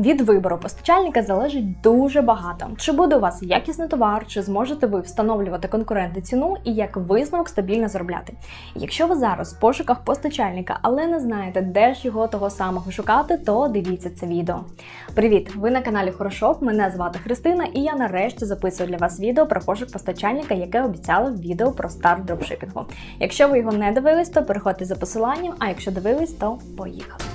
Від вибору постачальника залежить дуже багато. Чи буде у вас якісний товар, чи зможете ви встановлювати конкуренти ціну і як висновок стабільно заробляти. Якщо ви зараз в пошуках постачальника, але не знаєте, де ж його того самого шукати, то дивіться це відео. Привіт! Ви на каналі Хорошоп. Мене звати Христина, і я нарешті записую для вас відео про пошук постачальника, яке обіцяла в відео про старт дропшипінгу. Якщо ви його не дивились, то переходьте за посиланням. А якщо дивились, то поїхали.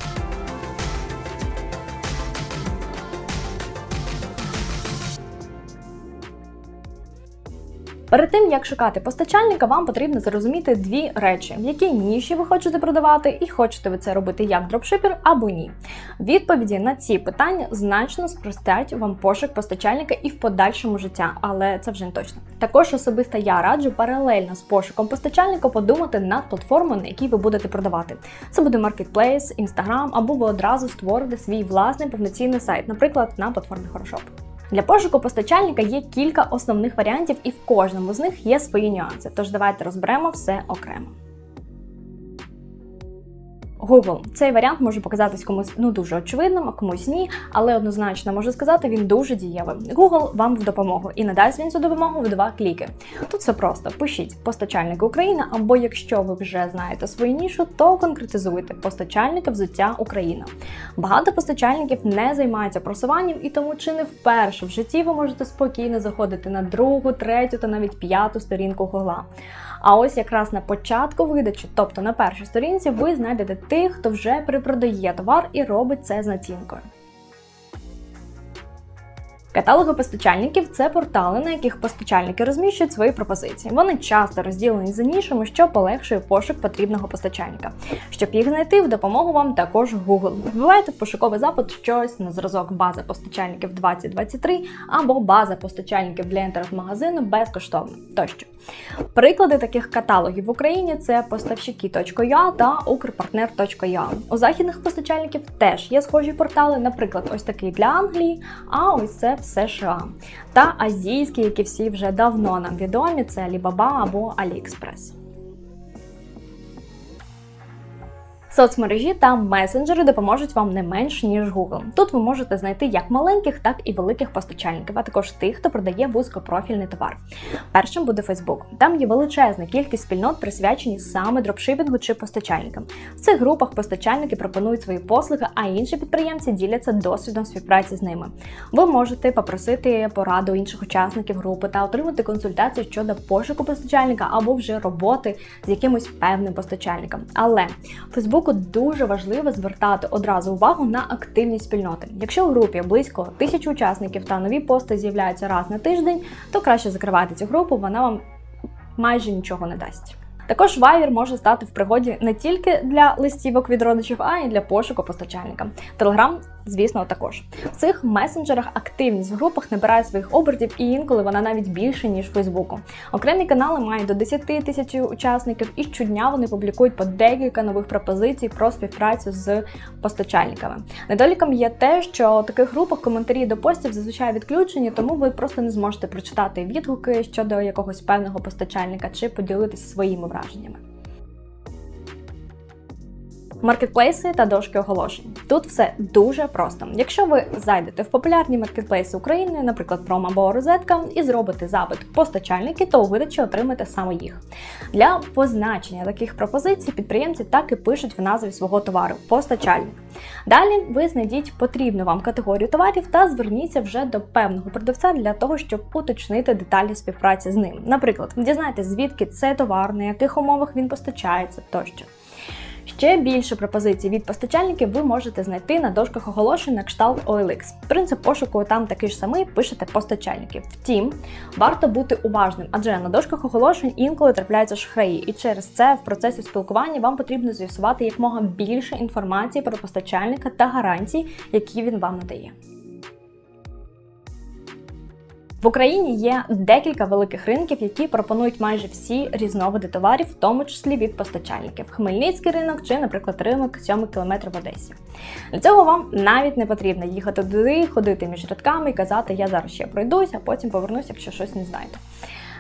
Перед тим як шукати постачальника, вам потрібно зрозуміти дві речі: в якій ніші ви хочете продавати, і хочете ви це робити як дропшипер або ні. Відповіді на ці питання значно спростять вам пошук постачальника і в подальшому життя, але це вже не точно. Також особисто я раджу паралельно з пошуком постачальника подумати над платформою, на якій ви будете продавати. Це буде Marketplace, Instagram, або ви одразу створите свій власний повноцінний сайт, наприклад, на платформі Хорошоп. Для пошуку постачальника є кілька основних варіантів, і в кожному з них є свої нюанси. Тож давайте розберемо все окремо. Google. Цей варіант може показатись комусь ну дуже очевидним, а комусь ні, але однозначно можу сказати, він дуже дієвий. Google вам в допомогу і надасть він цю допомогу в два кліки. Тут все просто: пишіть постачальник України, або якщо ви вже знаєте свою нішу, то конкретизуйте постачальника взуття Україна. Багато постачальників не займаються просуванням, і тому чи не вперше в житті ви можете спокійно заходити на другу, третю та навіть п'яту сторінку Google. А ось якраз на початку видачі, тобто на першій сторінці, ви знайдете тих, хто вже припродає товар і робить це з націнкою. Каталоги постачальників це портали, на яких постачальники розміщують свої пропозиції. Вони часто розділені за нішами, що полегшує пошук потрібного постачальника. Щоб їх знайти, в допомогу вам також Google. Вбивайте пошуковий запит щось на зразок база постачальників 2023 або база постачальників для інтернет-магазину безкоштовно тощо. Приклади таких каталогів в Україні це поставщики.ua та Укрпартнер.ua. У західних постачальників теж є схожі портали, наприклад, ось такий для Англії, а ось це США. Та азійські, які всі вже давно нам відомі, це Alibaba або AliExpress. Соцмережі та месенджери допоможуть вам не менш ніж Google. Тут ви можете знайти як маленьких, так і великих постачальників, а також тих, хто продає вузькопрофільний товар. Першим буде Facebook. Там є величезна кількість спільнот, присвячені саме дропшипінгу чи постачальникам. В цих групах постачальники пропонують свої послуги, а інші підприємці діляться досвідом співпраці з ними. Ви можете попросити пораду інших учасників групи та отримати консультацію щодо пошуку постачальника або вже роботи з якимось певним постачальником. Але Facebook Фейсбуку дуже важливо звертати одразу увагу на активність спільноти. Якщо в групі близько тисячі учасників та нові пости з'являються раз на тиждень, то краще закривати цю групу, вона вам майже нічого не дасть. Також Viber може стати в пригоді не тільки для листівок від родичів, а й для пошуку постачальника. Telegram, звісно, також в цих месенджерах активність в групах набирає своїх обертів, і інколи вона навіть більше ніж Фейсбуку. Окремі канали мають до 10 тисяч учасників, і щодня вони публікують по декілька нових пропозицій про співпрацю з постачальниками. Недоліком є те, що в таких групах коментарі до постів зазвичай відключені, тому ви просто не зможете прочитати відгуки щодо якогось певного постачальника чи поділитися своїми враженнями. Маркетплейси та дошки оголошень. Тут все дуже просто. Якщо ви зайдете в популярні маркетплейси України, наприклад, Prom або Розетка, і зробите запит постачальники, то у видачі отримаєте саме їх. Для позначення таких пропозицій підприємці так і пишуть в назві свого товару постачальник. Далі ви знайдіть потрібну вам категорію товарів та зверніться вже до певного продавця для того, щоб уточнити деталі співпраці з ним. Наприклад, дізнайтесь, звідки це товар, на яких умовах він постачається тощо. Ще більше пропозицій від постачальників ви можете знайти на дошках оголошень на кшталт OLX. Принцип пошуку там такий ж самий, пишете постачальників. Втім, варто бути уважним, адже на дошках оголошень інколи трапляються шахраї, і через це в процесі спілкування вам потрібно з'ясувати якмога більше інформації про постачальника та гарантій, які він вам надає. В Україні є декілька великих ринків, які пропонують майже всі різновиди товарів, в тому числі від постачальників. Хмельницький ринок чи, наприклад, ринок 7 кілометрів в Одесі. Для цього вам навіть не потрібно їхати туди, ходити між рядками і казати, я зараз ще пройдусь, а потім повернусь, якщо щось не знайду.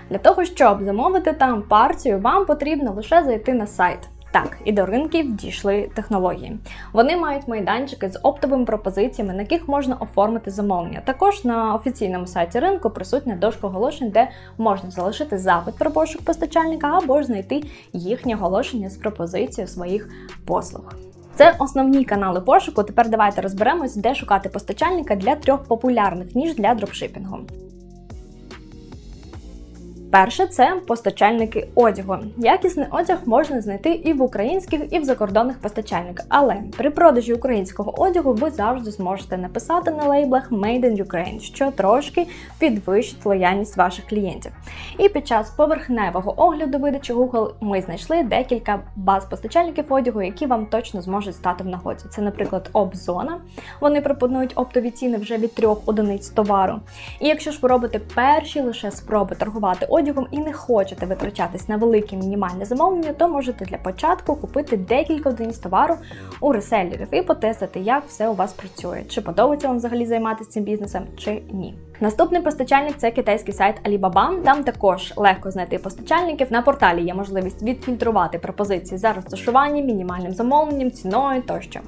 Для того, щоб замовити там партію, вам потрібно лише зайти на сайт Так, і до ринків дійшли технології. Вони мають майданчики з оптовими пропозиціями, на яких можна оформити замовлення. Також на офіційному сайті ринку присутня дошка оголошень, де можна залишити запит про пошук постачальника або ж знайти їхнє оголошення з пропозицією своїх послуг. Це основні канали пошуку. Тепер давайте розберемось, де шукати постачальника для трьох популярних ніж для дропшипінгу. Перше це постачальники одягу. Якісний одяг можна знайти і в українських, і в закордонних постачальниках. Але при продажі українського одягу ви завжди зможете написати на лейблах Made in Ukraine, що трошки підвищить лояльність ваших клієнтів. І під час поверхневого огляду видачі Google ми знайшли декілька баз постачальників одягу, які вам точно зможуть стати в нагоді. Це, наприклад, Обзона. Вони пропонують оптові ціни вже від трьох одиниць товару. І якщо ж ви робите перші лише спроби торгувати одягом і не хочете витрачатись на велике мінімальне замовлення, то можете для початку купити декілька одиниць товару у реселерів і потестити, як все у вас працює, чи подобається вам взагалі займатися цим бізнесом, чи ні. Наступний постачальник це китайський сайт Alibaba. Там також легко знайти постачальників. На порталі є можливість відфільтрувати пропозиції за розташуванням, мінімальним замовленням, ціною тощо.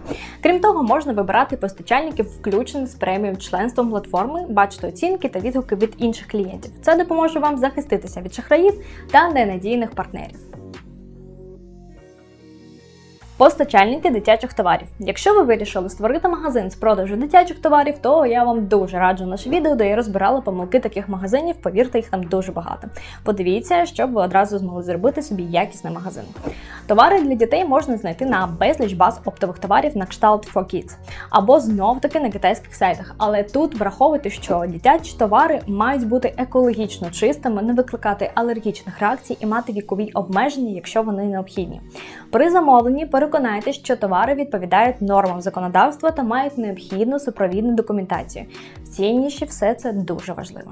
Крім того, можна вибирати постачальників, включених з преміум членством платформи, бачити оцінки та відгуки від інших клієнтів. Це допоможе вам захиститися від шахраїв та ненадійних партнерів. Постачальники дитячих товарів. Якщо ви вирішили створити магазин з продажу дитячих товарів, то я вам дуже раджу наше відео, де я розбирала помилки таких магазинів. Повірте, їх там дуже багато. Подивіться, щоб ви одразу змогли зробити собі якісний магазин. Товари для дітей можна знайти на безліч баз оптових товарів на кшталт for Kids, або знов-таки на китайських сайтах. Але тут враховуйте, що дитячі товари мають бути екологічно чистими, не викликати алергічних реакцій і мати вікові обмеження, якщо вони необхідні. При замовленні переконайтесь, що товари відповідають нормам законодавства та мають необхідну супровідну документацію. В цій все це дуже важливо.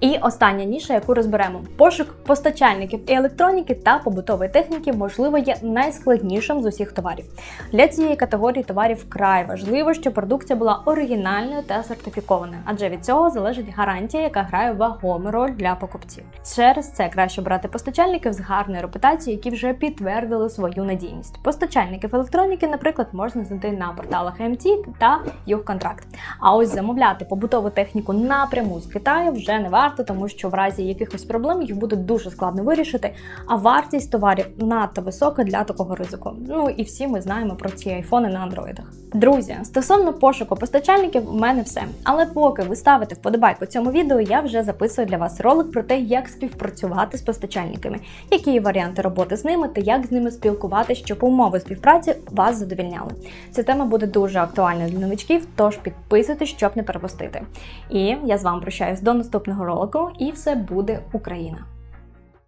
І остання ніша, яку розберемо: пошук постачальників і електроніки та побутової техніки, можливо, є найскладнішим з усіх товарів. Для цієї категорії товарів вкрай важливо, щоб продукція була оригінальною та сертифікованою, адже від цього залежить гарантія, яка грає вагому роль для покупців. Через це краще брати постачальників з гарною репутацією, які вже підтвердили свою надійність. Постачальників електроніки, наприклад, можна знайти на порталах MT та Югконтракт. А ось замовляти побутову техніку напряму з Китаю вже не варто, тому що в разі якихось проблем їх буде дуже складно вирішити. А вартість товарів надто висока для такого ризику. Ну і всі ми знаємо про ці айфони на андроїдах. Друзі, стосовно пошуку постачальників, у мене все. Але поки ви ставите вподобайку цьому відео, я вже записую для вас ролик про те, як співпрацювати з постачальниками, які є варіанти роботи з ними та як з ними спілкуватися, щоб умови співпраці вас задовільняли. Ця тема буде дуже актуальною для новичків, тож підписуйтесь, щоб не перепустити. І я з вами прощаюсь до наступного ролику, і все буде Україна!